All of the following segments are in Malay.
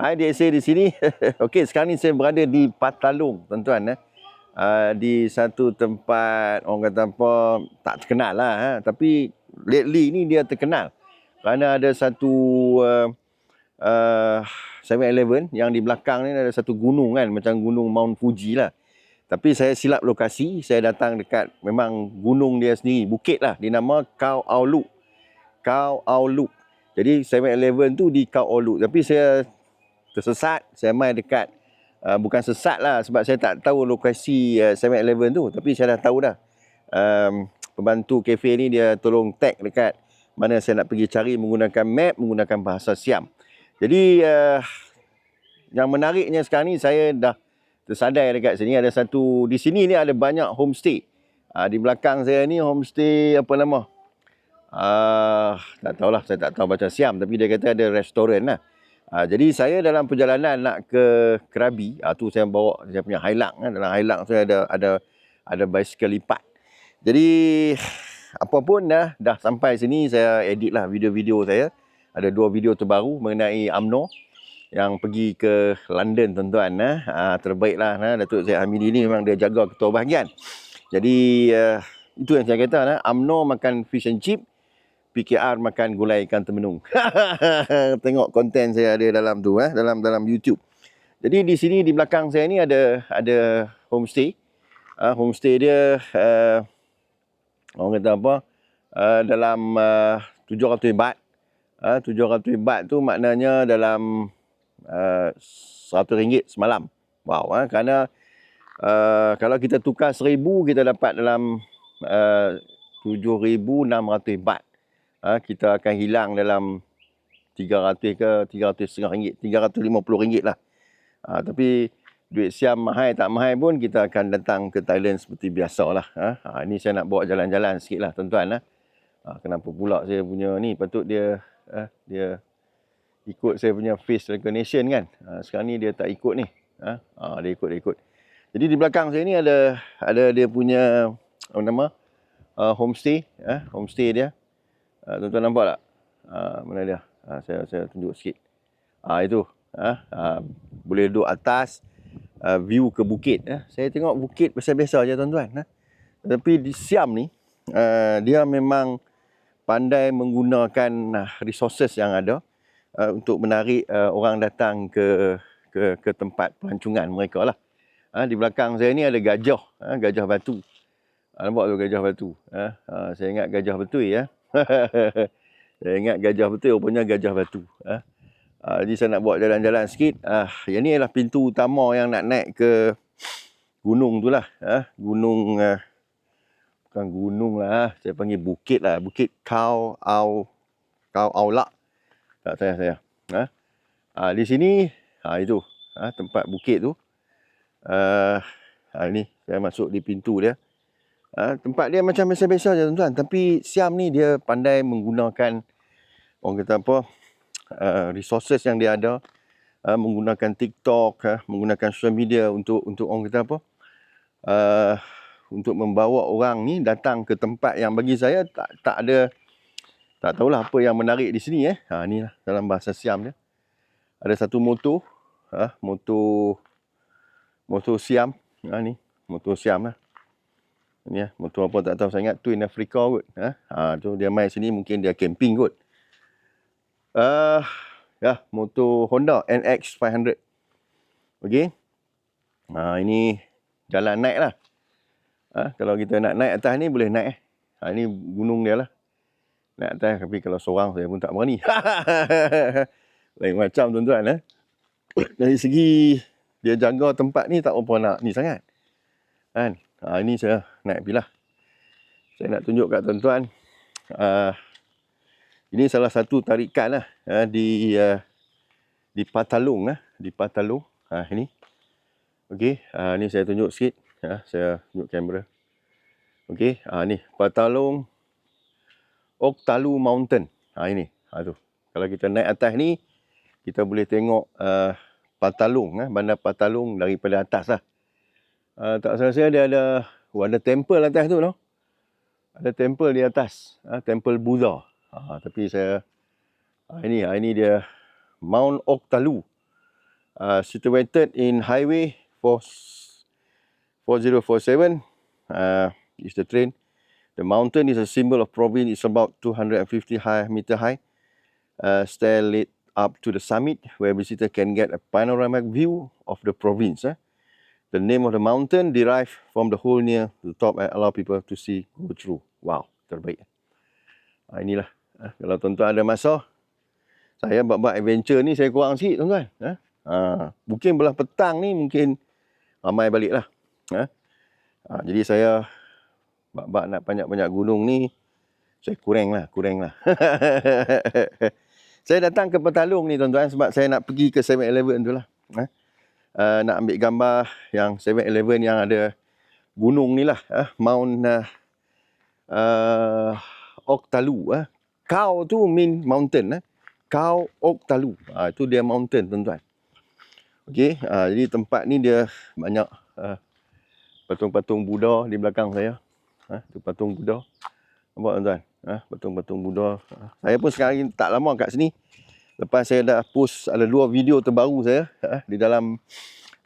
Hai DSA di sini. Okey, sekarang ni saya berada di Patalung, tuan-tuan. Eh. Uh, di satu tempat, orang kata apa, tak terkenal lah. Eh. Tapi lately ni dia terkenal. Kerana ada satu uh, uh, 7-Eleven yang di belakang ni ada satu gunung kan. Macam gunung Mount Fuji lah. Tapi saya silap lokasi. Saya datang dekat memang gunung dia sendiri. Bukit lah. Dinama Kau Auluk. Kau Auluk. Jadi 7-Eleven tu di Kau Auluk. Tapi saya tersesat saya main dekat uh, bukan sesat lah sebab saya tak tahu lokasi uh, 7-Eleven tu tapi saya dah tahu dah. Um, pembantu kafe ni dia tolong tag dekat mana saya nak pergi cari menggunakan map menggunakan bahasa Siam. Jadi uh, yang menariknya sekarang ni saya dah tersadai dekat sini. Ada satu di sini ni ada banyak homestay. Uh, di belakang saya ni homestay apa nama? Uh, tak tahulah saya tak tahu baca Siam tapi dia kata ada restoran lah Ha, jadi saya dalam perjalanan nak ke Krabi, ha, tu saya bawa saya punya Highlang kan. Dalam Highlang saya ada ada ada basikal lipat. Jadi apa pun dah dah sampai sini saya edit lah video-video saya. Ada dua video terbaru mengenai AMNO yang pergi ke London tuan-tuan nah. Ha, terbaiklah nah Datuk Zaid Hamidi ni memang dia jaga ketua bahagian. Jadi uh, itu yang saya kata nah. AMNO makan fish and chip, PKR makan gulai ikan temenung. Tengok konten saya ada dalam tu eh, dalam dalam YouTube. Jadi di sini di belakang saya ni ada ada homestay. Uh, homestay dia uh, orang kata apa? Uh, dalam uh, 700 baht. Uh, 700 baht tu maknanya dalam uh, 100 ringgit semalam. Wow, uh, kerana uh, kalau kita tukar 1000 kita dapat dalam uh, 7600 baht ha, kita akan hilang dalam 300 ke 300 setengah ringgit 350 ringgit lah. Ha, tapi duit siam mahal tak mahal pun kita akan datang ke Thailand seperti biasa lah ha. ha, ini saya nak bawa jalan-jalan sikit lah tuan-tuan lah. ha, kenapa pula saya punya ni? Patut dia ha, dia ikut saya punya face recognition kan? Ha, sekarang ni dia tak ikut ni ha, ha, dia ikut dia ikut jadi di belakang saya ni ada ada dia punya apa nama? Uh, homestay uh, homestay dia Uh, tuan-tuan nampak tak? Uh, mana dia? Uh, saya saya tunjuk sikit. Uh, itu. Uh, uh, boleh duduk atas uh, view ke bukit. Uh. Saya tengok bukit biasa-biasa aja tuan-tuan. Uh. Tapi di Siam ni uh, dia memang pandai menggunakan resources yang ada uh, untuk menarik uh, orang datang ke ke ke tempat pelancongan mereka lah. Uh, di belakang saya ni ada gajah, uh, gajah batu. Uh, nampak tu gajah batu. Uh, uh, saya ingat gajah betul ya. saya ingat gajah betul, rupanya gajah batu. Ha? Uh, jadi saya nak buat jalan-jalan sikit. Uh, yang ni adalah pintu utama yang nak naik ke gunung tu lah. Uh, gunung, uh, bukan gunung lah. Uh. Saya panggil bukit lah. Bukit Kau Au Kau Aulak. Tak saya saya. Uh, uh, di sini, uh, itu uh, tempat bukit tu. Uh, uh, ni saya masuk di pintu dia. Ha, tempat dia macam biasa-biasa je tuan-tuan. Tapi Siam ni dia pandai menggunakan orang kata apa uh, resources yang dia ada. Uh, menggunakan TikTok, uh, menggunakan social media untuk untuk orang kata apa uh, untuk membawa orang ni datang ke tempat yang bagi saya tak tak ada tak tahulah apa yang menarik di sini eh. Ha ni lah dalam bahasa Siam dia. Ada satu motor, ha, motor motor Siam. Ha ni, motor Siam lah. Ni ya, motor apa tak tahu saya ingat Twin Africa kot. Ha? ha tu dia main sini mungkin dia camping kot. Uh, ya, motor Honda NX 500. Okey. Ha ini jalan naik lah. Ha, kalau kita nak naik atas ni boleh naik eh. Ha ini gunung dia lah. Naik atas tapi kalau seorang saya pun tak berani. Lain macam tuan-tuan eh. Dari segi dia jaga tempat ni tak apa nak ni sangat. Kan? Ha, ini saya naik pilah. Saya nak tunjuk kat tuan-tuan. Uh, ini salah satu tarikan lah uh, di uh, di Patalung lah, di Patalung. Ha ini. Okey, uh, ni saya tunjuk sikit ya, saya tunjuk kamera. Okey, ha ni Patalung Oktalu Mountain. Ha ini. Ha tu. Kalau kita naik atas ni kita boleh tengok uh, Patalung eh, bandar Patalung daripada atas lah. Uh, tak salah saya dia ada oh, ada temple atas tu no. Ada temple di atas, uh, temple Buddha. Uh, tapi saya uh, ini uh, ini dia Mount Oktalu. uh, situated in highway 4, 4047 uh, is the train. The mountain is a symbol of province. It's about 250 high, meter high. Uh, stair lead up to the summit where visitor can get a panoramic view of the province. Eh? The name of the mountain derived from the hole near the top and allow people to see go through. Wow, terbaik. Ha, inilah. Eh? Kalau tuan-tuan ada masa, saya buat-buat adventure ni saya kurang sikit tuan-tuan. Eh? Ha, mungkin belah petang ni mungkin ramai balik lah. Eh? Ha, jadi saya bak-bak nak banyak-banyak gunung ni saya kurang lah, kurang lah. saya datang ke Petalung ni tuan-tuan sebab saya nak pergi ke 7-Eleven tu lah. Eh? Uh, nak ambil gambar yang 7-Eleven yang ada gunung ni lah. Eh? Mount uh, uh, Oktalu. Eh? Kau tu mean mountain. Eh? Kau Oktalu. Uh, itu dia mountain tuan-tuan. Okay, uh, jadi tempat ni dia banyak uh, patung-patung Buddha di belakang saya. Ha, tu patung Buddha. Nampak tuan-tuan? Ha, patung-patung Buddha. Ha. Saya pun sekarang tak lama kat sini. Lepas saya dah post ada dua video terbaru saya ha, di dalam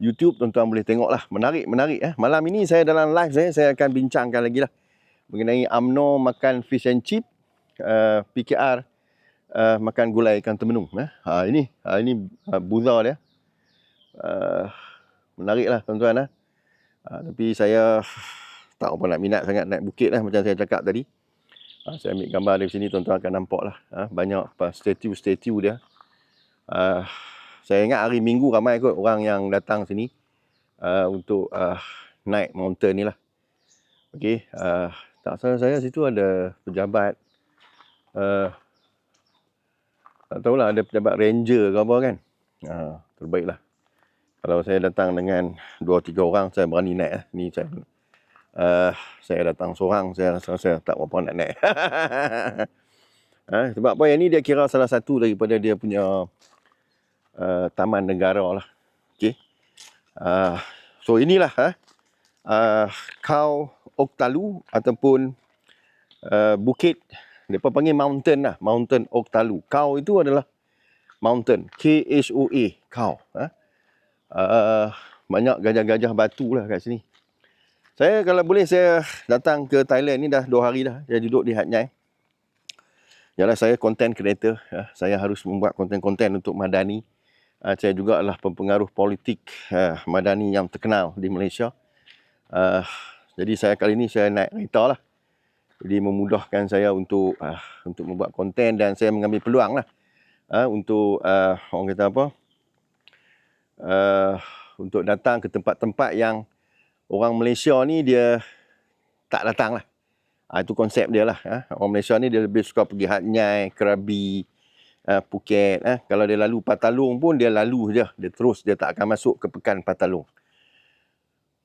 YouTube. Tuan-tuan boleh tengok lah. Menarik, menarik. Ha. Malam ini saya dalam live saya, saya akan bincangkan lagi lah. Mengenai UMNO makan fish and chip. Uh, PKR uh, makan gulai ikan temenung. Ha. Ha, ini ha, ini uh, Buddha dia. Uh, menarik lah tuan-tuan. Ha. Ha, tapi saya tak apa nak minat sangat naik bukit lah macam saya cakap tadi. Ha, saya ambil gambar dari sini tuan-tuan akan nampak lah. Ha, banyak statue-statue dia. Ha, saya ingat hari minggu ramai kot orang yang datang sini uh, untuk uh, naik mountain ni lah. Okay. Uh, tak salah saya situ ada pejabat. Uh, tak tahulah ada pejabat ranger ke apa kan. Uh, terbaik lah kalau saya datang dengan dua tiga orang saya berani naik lah. ni saya uh, saya datang seorang saya rasa saya tak apa nak naik uh, sebab apa? Yang ni dia kira salah satu daripada dia punya uh, taman negara lah. Okey. Uh, so inilah uh, uh, kau oktalu ataupun uh, bukit. Mereka panggil mountain lah mountain oktalu kau itu adalah mountain. K H O A kau uh, banyak gajah-gajah batu lah kat sini. Saya kalau boleh saya datang ke Thailand ni dah dua hari dah. Saya duduk di Hat Nyai. Yalah saya content creator. Ya. Saya harus membuat konten-konten untuk Madani. Uh, saya juga adalah pempengaruh politik uh, Madani yang terkenal di Malaysia. Uh, jadi saya kali ni saya naik kereta lah. Jadi memudahkan saya untuk uh, untuk membuat konten dan saya mengambil peluang lah. Uh, untuk orang kata apa untuk datang ke tempat-tempat yang orang Malaysia ni dia tak datang lah. Uh, itu konsep dia lah. Uh. Orang Malaysia ni dia lebih suka pergi Hat Nyai, Krabi, uh, Phuket. Uh. Kalau dia lalu Patalung pun dia lalu je. Dia terus, dia tak akan masuk ke Pekan Patalung.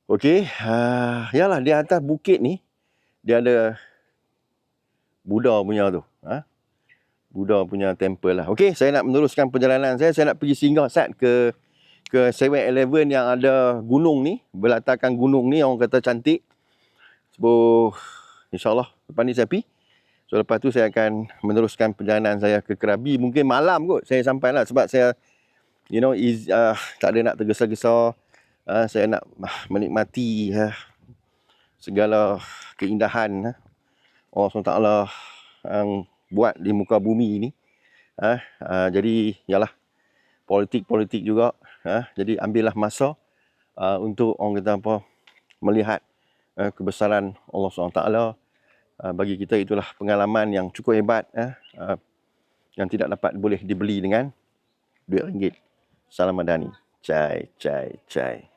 Okey, uh, yalah di atas bukit ni dia ada Buddha punya tu. Ha? Buddha punya temple lah. Okey, saya nak meneruskan perjalanan saya. Saya nak pergi singgah sat ke ke 7-Eleven yang ada gunung ni, berlatarkan gunung ni orang kata cantik. So insyaallah lepas ni saya pergi. So lepas tu saya akan meneruskan perjalanan saya ke Krabi. Mungkin malam kot saya sampai lah sebab saya you know is, uh, tak ada nak tergesa-gesa. Uh, saya nak menikmati uh, segala keindahan uh, Allah SWT yang buat di muka bumi ni. Uh, uh, jadi yalah politik-politik juga Ha? Jadi ambillah masa uh, untuk orang kata apa melihat uh, kebesaran Allah SWT. Uh, bagi kita itulah pengalaman yang cukup hebat uh, uh, yang tidak dapat boleh dibeli dengan duit ringgit. Salam Madani. Cai, cai, cai.